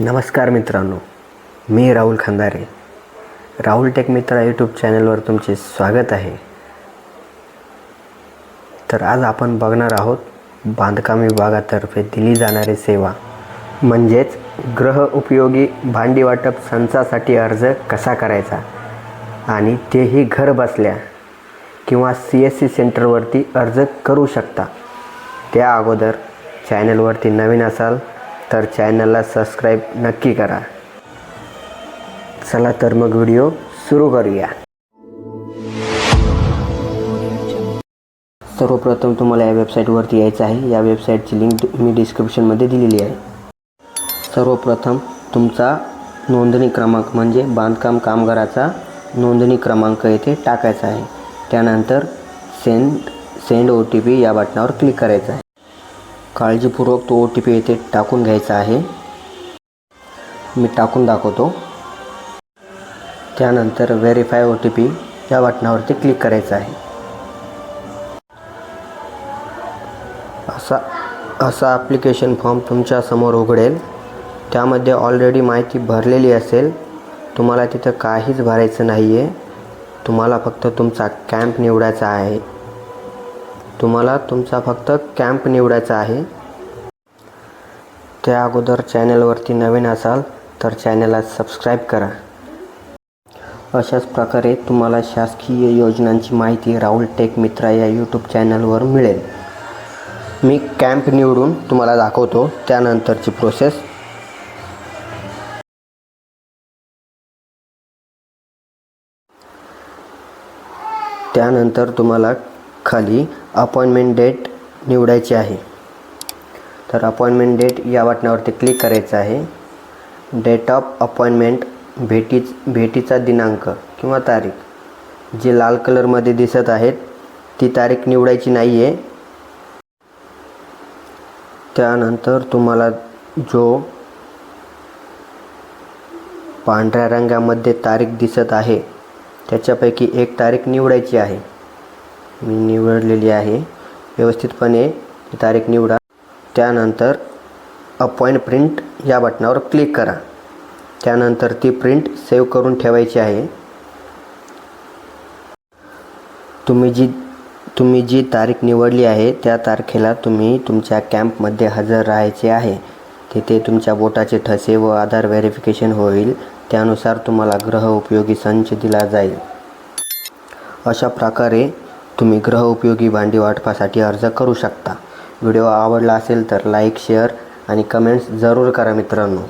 नमस्कार मित्रांनो मी राहुल खंदारे. राहुल टेक मित्र यूट्यूब चॅनलवर तुमचे स्वागत आहे. तर आज आपण बघणार आहोत बांधकाम विभागातर्फे दिली जाणारी सेवा. म्हणजेच ग्रह उपयोगी भांडी वाटप संचासाठी अर्ज कसा करायचा? आणि तेही घर बसल्या किंवा सी एस सी सेंटरवरती अर्ज करू शकता. त्या अगोदर चॅनलवरती नवीन असाल तर चॅनलला सबस्क्राईब नक्की करा. चला तर मग व्हिडिओ सुरू करूया. सर्वप्रथम तुम्हाला या वेबसाईटवरती यायचं आहे. या वेबसाईटची लिंक मी डिस्क्रिप्शनमध्ये दिलेली आहे. सर्वप्रथम तुमचा नोंदणी क्रमांक म्हणजे बांधकाम कामगाराचा नोंदणी क्रमांक येथे टाकायचा आहे. त्यानंतर send send O T P या बटनावर क्लिक करायचं आहे. काळजीपूर्वक तो ओ टी पी येथे टाकून घ्यायचा आहे. मी टाकून दाखवतो. त्यानंतर व्हेरीफाय ओ टी पी या बटनावरती क्लिक करायचं आहे. असा असा ॲप्लिकेशन फॉर्म तुमच्यासमोर उघडेल. त्यामध्ये ऑलरेडी माहिती भरलेली असेल. तुम्हाला तिथं काहीच भरायचं नाही आहे तुम्हाला फक्त तुमचा कॅम्प निवडायचा आहे. तुम्हाला तुमचा फक्त कॅम्प निवडायचा आहे. त्या अगोदर चॅनलवरती नवीन असाल तर चॅनलला सबस्क्राईब करा. अशाच प्रकारे तुम्हाला शासकीय योजनांची माहिती राहुल टेक मित्रा या यूट्यूब चॅनलवर मिळेल. मी कॅम्प निवडून तुम्हाला दाखवतो त्यानंतरची प्रोसेस त्यानंतर तुम्हाला खाली अपॉइंटमेंट डेट निवडायची आहे. तर अपॉइंटमेंट डेट या बटनावरती क्लिक करायचं आहे. डेट ऑफ अपॉइंटमेंट भेटीच भेटीचा दिनांक किंवा तारीख. जे लाल कलरमध्ये दिसत आहेत ती तारीख निवडायची नाही आहे त्यानंतर तुम्हाला जो पांढऱ्या रंगामध्ये तारीख दिसत आहे त्याच्यापैकी एक तारीख निवडायची आहे. मी निवडलेली आहे. व्यवस्थितपणे ती तारीख निवडा. त्यानंतर अपॉइंट प्रिंट या बटनावर क्लिक करा. त्यानंतर ती प्रिंट सेव्ह करून ठेवायची आहे. तुम्ही जी तुम्ही जी तारीख निवडली आहे त्या तारखेला तुम्ही तुमच्या कॅम्पमध्ये हजर राहायचे आहे. तिथे तुमच्या बोटाचे ठसे व आधार व्हेरिफिकेशन होईल. त्यानुसार तुम्हाला ग्रह उपयोगी संच दिला जाईल. अशा प्रकारे तुम्ही गृहउपयोगी भांडी वाटपासाठी अर्ज करू शकता. व्हिडिओ आवडला असेल तर लाईक शेअर आणि कमेंट्स जरूर करा मित्रांनो.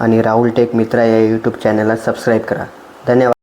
आणि राहुल टेक मित्रा या यूट्यूब चॅनलला सबस्क्राईब करा. धन्यवाद.